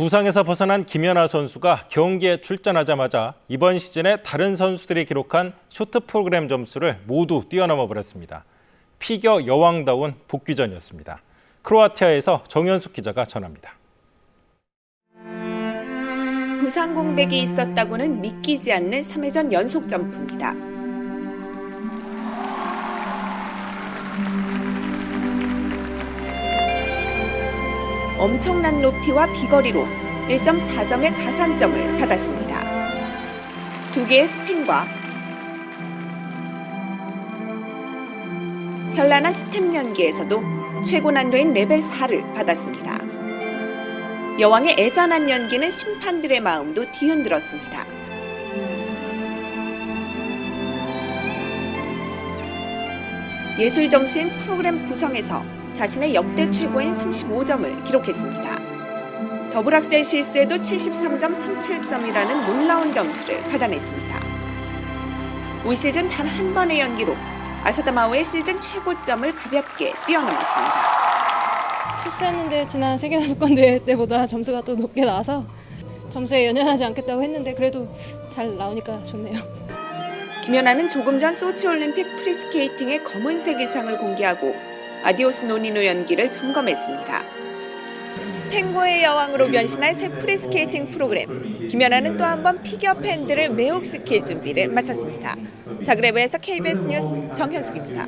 부상에서 벗어난 김연아 선수가 경기에 출전하자마자 이번 시즌에 다른 선수들이 기록한 쇼트 프로그램 점수를 모두 뛰어넘어 버렸습니다. 피겨 여왕다운 복귀전이었습니다. 크로아티아에서 정현숙 기자가 전합니다. 부상 공백이 있었다고는 믿기지 않는 3회전 연속 점프입니다. 엄청난 높이와 비거리로 1.4점의 가산점을 받았습니다. 두 개의 스핀과 현란한 스텝 연기에서도 최고 난도인 레벨 4를 받았습니다. 여왕의 애잔한 연기는 심판들의 마음도 뒤흔들었습니다. 예술 점수인 프로그램 구성에서 자신의 역대 최고인 35점을 기록했습니다. 더블 악셀 실수에도 73.37점이라는 놀라운 점수를 받아냈습니다. 올 시즌 단 한 번의 연기로 아사다마오의 시즌 최고점을 가볍게 뛰어넘었습니다. 실수했는데 지난 세계선수권 대회 때보다 점수가 또 높게 나와서 점수에 연연하지 않겠다고 했는데 그래도 잘 나오니까 좋네요. 김연아는 조금 전 소치 올림픽 프리스케이팅의 검은색 의상을 공개하고 아디오스 노니노 연기를 점검했습니다. 탱고의 여왕으로 변신할 새 프리스케이팅 프로그램. 김연아는 또 한 번 피겨 팬들을 매혹시킬 준비를 마쳤습니다. 사그레브에서 KBS 뉴스 정현숙입니다.